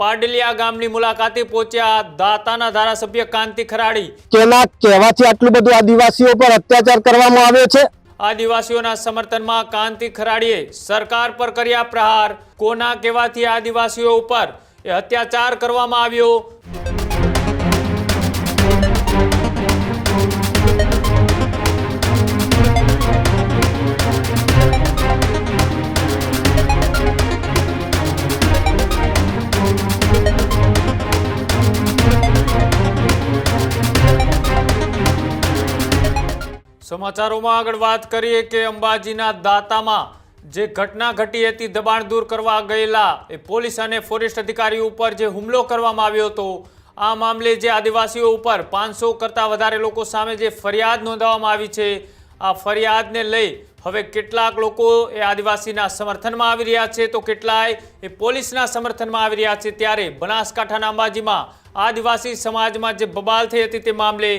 પાડલિયા ગામની મુલાકાતે પહોંચ્યા દાતાના ધારાસભ્ય કાંતિ ખરાડી. કેના કહેવાથી આટલું બધું આદિવાસીઓ પર અત્યાચાર કરવામાં આવ્યો છે? આદિવાસીઓના સમર્થનમાં કાંતિ ખરાડીએ સરકાર પર કર્યા પ્રહાર. કોના કહેવાથી આદિવાસીઓ ઉપર એ અત્યાચાર કરવામાં આવ્યો? સમાચારોમાં આગળ વાત કરીએ કે અંબાજીના દાતામાં જે ઘટના ઘટી હતી દબાણ દૂર કરવા ગયેલા એ પોલીસ અને ફોરેસ્ટ અધિકારી ઉપર જે હુમલો કરવામાં આવ્યો હતો, આ મામલે જે આદિવાસીઓ ઉપર પાંચસો કરતાં વધારે લોકો સામે જે ફરિયાદ નોંધાવવામાં આવી છે, આ ફરિયાદને લઈ હવે કેટલાક લોકો એ આદિવાસીના સમર્થનમાં આવી રહ્યા છે. તો કેટલાય એ પોલીસના સમર્થનમાં આવી રહ્યા છે ત્યારે બનાસકાંઠાના અંબાજીમાં આદિવાસી સમાજમાં જે બબાલ થઈ હતી તે મામલે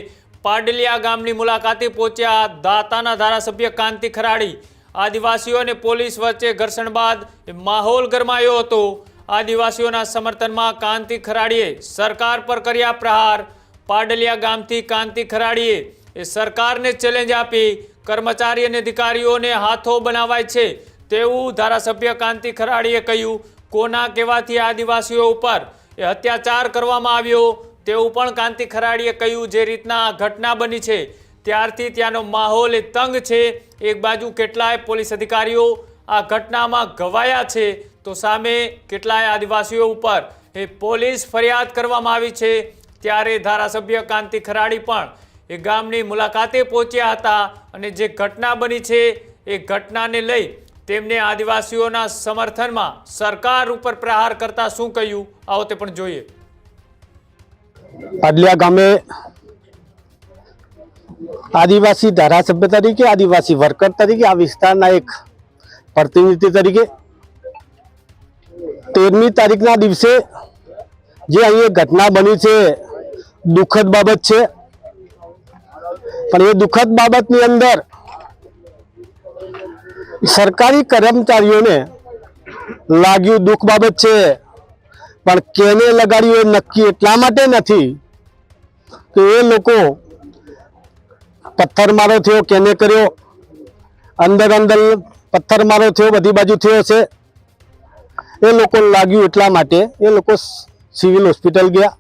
પાડલિયા ગામની મુલાકાતે પહોંચ્યા દાતાના ધારાસભ્ય કાંતિ ખરાડી. આદિવાસીઓ અને પોલીસ વચ્ચે ઘર્ષણ બાદ માહોલ ગરમાયો હતો. આદિવાસીઓના સમર્થનમાં કાંતિ ખરાડીએ સરકાર પર કર્યા પ્રહાર. પાડલિયા ગામથી કાંતિ ખરાડીએ એ સરકારને ચેલેન્જ આપી. કર્મચારી અને અધિકારીઓને હાથો બનાવાય છે તેવું ધારાસભ્ય કાંતિ ખરાડીએ કહ્યું. કોના કહેવાથી આદિવાસીઓ ઉપર એ અત્યાચાર કરવામાં આવ્યો? તેવું પણ કાંતિ ખરાડીએ કહ્યું જે રીતના આ ઘટના બની છે. ત્યારથી ત્યાંનો માહોલ એ તંગ છે. એક બાજુ કેટલાય પોલીસ અધિકારીઓ આ ઘટનામાં ઘવાયા છે. તો સામે કેટલાય આદિવાસીઓ ઉપર એ પોલીસ ફરિયાદ કરવામાં આવી છે. ત્યારે ધારાસભ્ય કાંતિ ખરાડી પણ એ ગામની મુલાકાતે પહોંચ્યા હતા અને જે ઘટના બની છે એ ઘટનાને લઈ તેમને આદિવાસીઓના સમર્થનમાં સરકાર ઉપર પ્રહાર કરતા શું કહ્યું? આવો તે પણ જોઈએ. પાડલિયા ગામે આદિવાસી ધારાસભ્ય તરીકે, આદિવાસી વર્કર તરીકે, આ વિસ્તારના એક પ્રતિનિધિ તરીકે તેરમી તારીખના દિવસે જે અહીં ઘટના બની છે, દુઃખદ બાબત છે. પણ એ દુઃખદ બાબતની અંદર સરકારી કર્મચારીઓને લાગ્યું દુઃખ બાબત છે. પણ કેને લગાડ્યું એ નક્કી એટલા માટે નથી કે એ લોકો પથ્થરમારો થયો, કેને કર્યો? અંદર અંદર પથ્થરમારો થયો, બધી બાજુ થયો છે એ લોકો લાગ્યું એટલા માટે એ લોકો સિવિલ હોસ્પિટલ ગયા.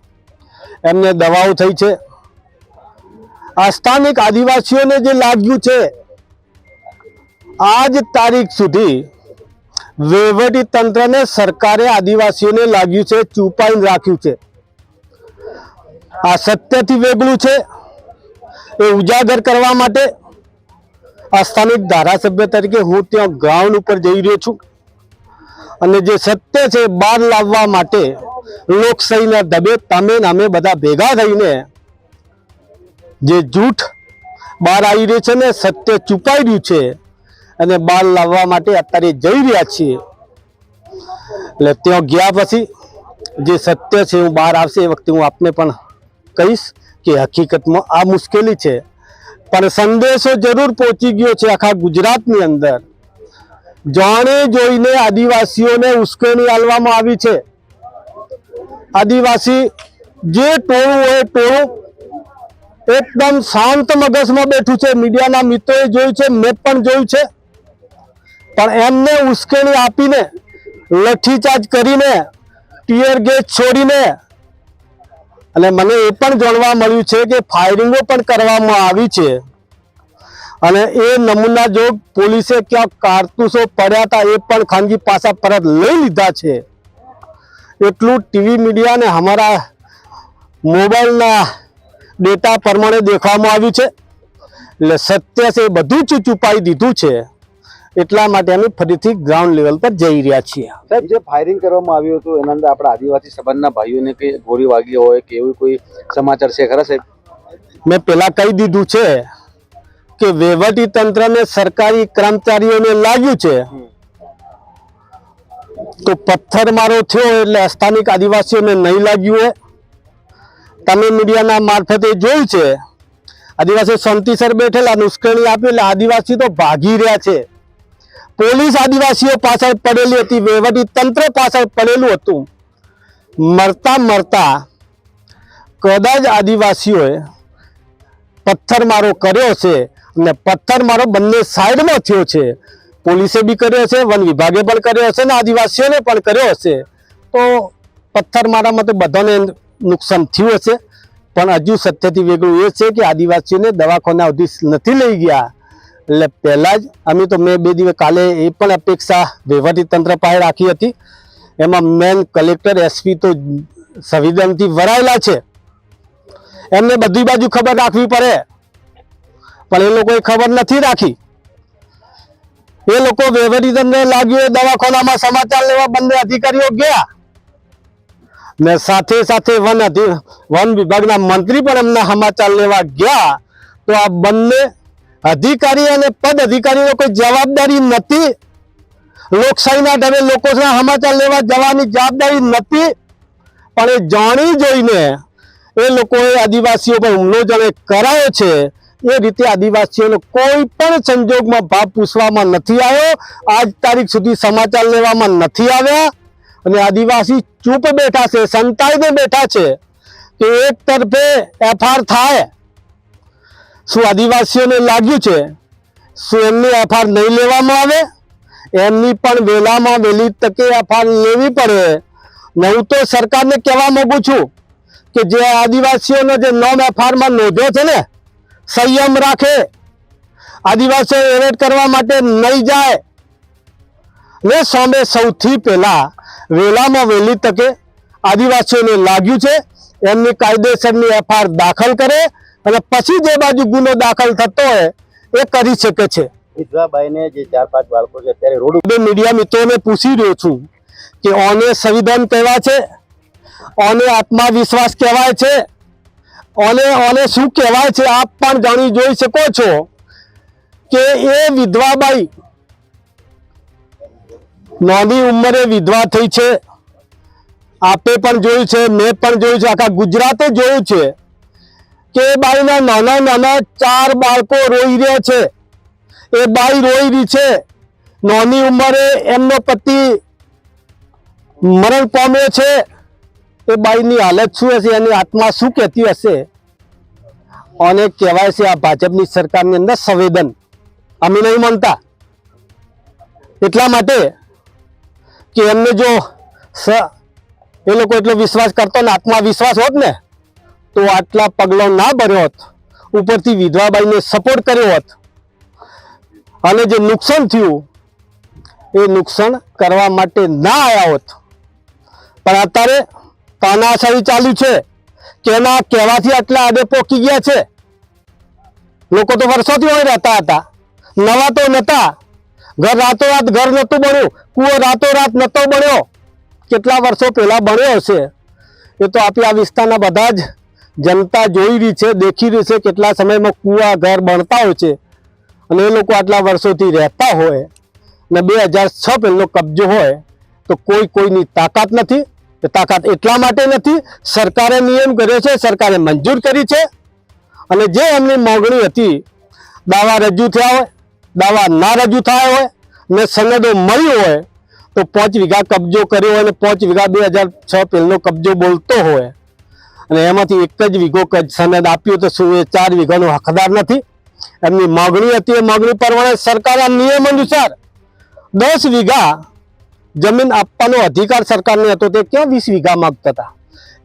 એમને દવાઓ થઈ છે. આ સ્થાનિક આદિવાસીઓને જે લાગ્યું છે, આજ તારીખ સુધી વહીવટી તંત્રને સરકારે આદિવાસીઓને લાગ્યું છે, ચૂપાઈને રાખ્યું છે. આ સત્યથી વેગળું છે એ ઉજાગર કરવા માટે આ સ્થાનિક ધારાસભ્ય તરીકે હું ત્યાં ગ્રાઉન્ડ ઉપર જઈ રહ્યો છું. અને જે સત્ય છે બહાર લાવવા માટે લોકશાહીના દબે તમે નામે બધા ભેગા થઈને જે જૂઠ બહાર આવી રહ્યું છે ને સત્ય છુપાઈ રહ્યું છે અને બહાર લાવવા માટે અત્યારે જઈ રહ્યા છીએ. એટલે ત્યાં ગયા પછી જે સત્ય છે હું બહાર આવશે એ વખતે હું આપને પણ કહીશ કે હકીકતમાં આ મુશ્કેલી છે. પણ સંદેશો જરૂર પહોંચી ગયો છે આખા ગુજરાતની અંદર. જાણે જોઈને આદિવાસીઓને ઉશ્કેરણી આલવામાં આવી છે. આદિવાસી જે ટોળું હોય ટોળું એકદમ શાંત મગજમાં બેઠું છે. મીડિયાના મિત્રોએ જોયું છે, મેં પણ જોયું છે. પણ એમને ઉશ્કેરણી આપીને લઠ્ઠીચાર્જ કરીને, ટીયર ગેસ છોડીને, અને મને એ પણ જાણવા મળ્યું છે કે ફાયરિંગો પણ કરવામાં આવી છે. અને એ નમૂના જો પોલીસે ક્યાંક કારતૂસો પડ્યા હતા, એ પણ ખાનગી પાસા પરત લઈ લીધા છે. એટલું ટીવી મીડિયાને અમારા મોબાઈલના ડેટા પ્રમાણે દેખાવામાં આવ્યું છે. એટલે સત્ય છે બધું જ છુપાઈ દીધું છે. એટલા માટે અમે ફરીથી ગ્રાઉન્ડ લેવલ પર જઈ રહ્યા છીએ. સાહેબ જે ફાયરિંગ કરવામાં આવ્યું હતું એના અંદર આપણા આદિવાસી સંબંધના ભાઈઓને કઈ ગોળી વાગી હોય કે એવું કોઈ સમાચાર છે ખરા સાહેબ? મેં પેલા કહી દીધું છે કે વહીવટી તંત્રને સરકારી કર્મચારીઓને લાગ્યું છે તો પથ્થરમારો થયો એટલે સ્થાનિક આદિવાસીઓને નહીં લાગ્યું હોય. તમે મીડિયાના મારફતે જોયું છે આદિવાસી શાંતિસર બેઠેલા ઉશ્કેરણી આપી એટલે આદિવાસી તો ભાગી રહ્યા છે. પોલીસ આદિવાસીઓ પાછળ પડેલી હતી, વહીવટી તંત્ર પાછળ પડેલું હતું. મરતા મરતા કદાચ આદિવાસીઓએ પથ્થરમારો કર્યો છે અને પથ્થરમારો બંને સાઈડમાં થયો છે. પોલીસે બી કર્યો છે, વન વિભાગે પણ કર્યો હશે ને આદિવાસીઓને પણ કર્યો હશે. તો પથ્થરમારામાં તો બધાને નુકસાન થયું હશે. પણ હજુ સત્યથી વેગળું એ છે કે આદિવાસીઓને દવાખાના સુધી નથી લઈ ગયા. એટલે પહેલાં જ અમે તો મેં બે દિવસ કાલે એ પણ અપેક્ષા વહીવટીતંત્ર પાસે રાખી હતી. એમાં મેન કલેક્ટર એસપી તો સંવિધાનથી વરાયેલા છે. એમને બધી બાજુ ખબર રાખવી પડે. પણ એ લોકોએ ખબર નથી રાખી. એ લોકો વહીવટીતંત્ર લાગ્યું એ દવાખાનામાં સમાચાર લેવા બંને અધિકારીઓ ગયા. ને સાથે સાથે વન વન વિભાગના મંત્રી પણ એમના સમાચાર લેવા ગયા. તો આ બંને અધિકારી અને પદ અધિકારીઓ કોઈ જવાબદારી નથી? લોકશાહીના ઢબે લોકોના સમાચાર લેવા જવાની જવાબદારી નથી? પણ એ જાણી જોઈને એ લોકોએ આદિવાસીઓ પર હુમલો જાણે કરાયો છે. એ રીતે આદિવાસીઓનો કોઈ પણ સંજોગમાં ભાવ પૂછવામાં નથી આવ્યો. આજ તારીખ સુધી સમાચાર લેવામાં નથી આવ્યા. અને આદિવાસી ચૂપ બેઠા છે સંતાઈને બેઠા છે કે એક તરફે એફઆર થાય. શું આદિવાસીઓને લાગ્યું છે? શું એમની એફઆર નહીં લેવામાં આવે? એમની પણ વહેલામાં વહેલી તકે એફઆર લેવી પડે. ને હું તો સરકારને કહેવા માગું છું કે જે આદિવાસીઓનો જે નોમ એફઆરમાં નોંધ્યો છે ને, સંયમ રાખે. આદિવાસીઓ એરેટ કરવા માટે નહીં જાય. ને સામે સૌથી પહેલાં વહેલામાં વહેલી તકે આદિવાસીઓને લાગ્યું છે, એમની કાયદેસરની એફઆર દાખલ કરે અને પછી જે બાજુ ગુનો દાખલ થતો હોય એ કરી શકે છે. વિધવાબાઈને જે ચાર પાંચ બાળકો છે અત્યારે રોડ બે મીડિયા મિત્રોને પૂછી રહ્યો છું કે ઓને સંવિધાન કહેવાય છે? ઓને આત્મવિશ્વાસ કહેવાય છે? ઓને ઓને શું કહેવાય છે? આપ પણ જાણી જોઈ શકો છો કે એ વિધવાબાઈ નાની ઉંમરે વિધવા થઈ છે. આપે પણ જોયું છે મેં પણ જોયું છે આખા ગુજરાતે જોયું છે. કે બાઈના નાના નાના ચાર બાળકો રોઈ રહ્યા છે. એ બાઈ રોઈ રહી છે. નાની ઉંમરે એમનો પતિ મરણ પામ્યો છે. એ બાઈની હાલત શું હશે? એની આત્મા શું કહેતી હશે? અને કહેવાય છે આ ભાજપની સરકારની અંદર સંવેદન. અમે નહીં માનતા. એટલા માટે કે એમને જો એ લોકો એટલો વિશ્વાસ કરતો ને આત્મવિશ્વાસ હોત ને તો આટલા પગલો ના ભર્યો હોત, ઉપરથી વિધવાબાઈને સપોર્ટ કર્યો હોત. અને જે નુકસાન થયું, એ નુકસાન કરવા માટે ના આવ્યા હોત. પણ અત્યારે તાનાશાહી ચાલુ છે. કેના કહેવાથી આટલા આડે પોકી ગયા છે? લોકો તો વર્ષોથી હોય રહેતા હતા. નવા તો નતા. ઘર રાતોરાત ઘર નહોતું બન્યું. કૂવો રાતોરાત નહોતો બન્યો. કેટલા વર્ષો પહેલા બન્યો હશે? એ તો આપી આ વિસ્તારના બધા જ જનતા જોઈ રહી છે, દેખી રહી છે કેટલા સમયમાં કૂવા ઘર બનતા હોય છે અને એ લોકો આટલા વર્ષોથી રહેતા હોય ને બે હજાર છ પહેલો કબજો હોય તો કોઈ કોઈની તાકાત નથી. તાકાત એટલા માટે નથી. સરકારે નિયમ કર્યો છે, સરકારે મંજૂર કરી છે અને જે એમની માગણી હતી, દાવા રજૂ થયા હોય, દાવા ના રજૂ થયા હોય ને સનદો મળી હોય તો પાંચ વીઘા કબજો કર્યો હોય અને પાંચ વીઘા બે હજાર છ પહેલો કબજો બોલતો હોય. અને એમાંથી એક જ વીઘો કચ્છ સનદ આપ્યું તો શું એ ચાર વીઘાનો હકદાર નથી. એમની માગણી હતી, એ માગણી પ્રમાણે સરકારના નિયમ અનુસાર દસ વીઘા જમીન આપવાનો અધિકાર સરકારને હતો, તે ક્યાં વીસ વીઘા માગતા હતા?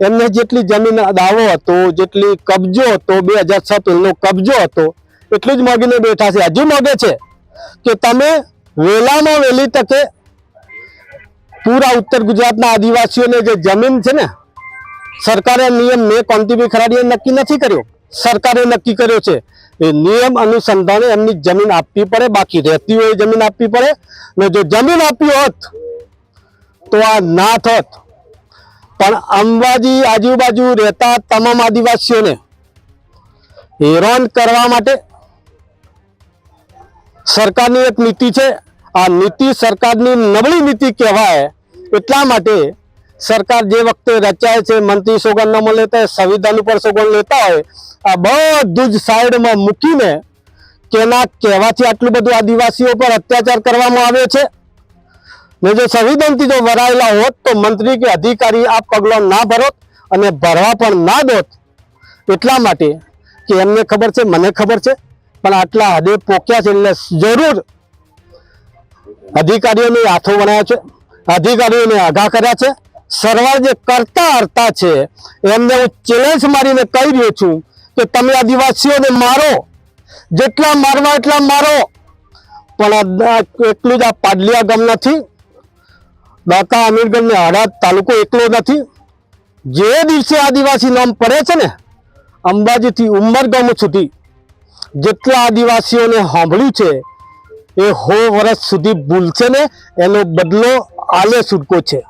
એમને જેટલી જમીન દાવો હતો, જેટલી કબજો હતો, બે હજાર છ પહેલનો કબજો હતો, એટલું જ માગીને બેઠા છે. હજુ માગે છે કે તમે વહેલામાં વહેલી તકે પૂરા ઉત્તર ગુજરાતના આદિવાસીઓને જે જમીન છે ને સરકારે નિયમ મેં કોંતીભાઈ ખરાડીએ નક્કી નથી કર્યો. સરકારે નક્કી કર્યો છે. એ નિયમ અનુસંધાને એમની જમીન આપવી પડે, બાકી રહેતી હોય જમીન આપવી પડે. ને જો જમીન આપી હોત, તો આ ના થત પણ અંબાજી આજુબાજુ રહેતા તમામ આદિવાસીઓને હેરાન કરવા માટે સરકારની એક નીતિ છે. આ નીતિ સરકારની નબળી નીતિ કહેવાય એટલા માટે સરકાર જે વખતે રચાય છે, મંત્રી સોગંદનામો લેતા હોય સંવિધાન ઉપર સોગંદ લેતા હોય. આ બધું જ સાઈડમાં મૂકીને કેના કહેવાથી આટલું બધું આદિવાસીઓ પર અત્યાચાર કરવામાં આવ્યો છે. ને જો સંવિધાનથી જો વરાયેલા હોત તો મંત્રી કે અધિકારી આ પગલો ના ભરોત અને ભરવા પણ ના દોત. એટલા માટે કે એમને ખબર છે, મને ખબર છે, પણ આટલા હદે પોક્યા છે એટલે જરૂર અધિકારીઓને હાથો બનાવ્યા છે. અધિકારીઓને આઘા કર્યા છે. સરવાર જે કરતા હરતા છે એમને હું ચેલેન્જ મારીને કહી રહ્યો છું કે તમે આદિવાસીઓને મારો. જેટલા મારવા એટલા મારો. પણ એટલું જ આ પાડલિયા ગામ નથી. દાતા અમીરગઢને ને તાલુકો એકલો નથી. જે દિવસે આદિવાસી નામ પડે છે ને, અંબાજીથી ઉમરગામ સુધી જેટલા આદિવાસીઓને સાંભળ્યું છે, એ હો વર્ષ સુધી ભૂલશે ને, એનો બદલો આલે છૂટકો છે.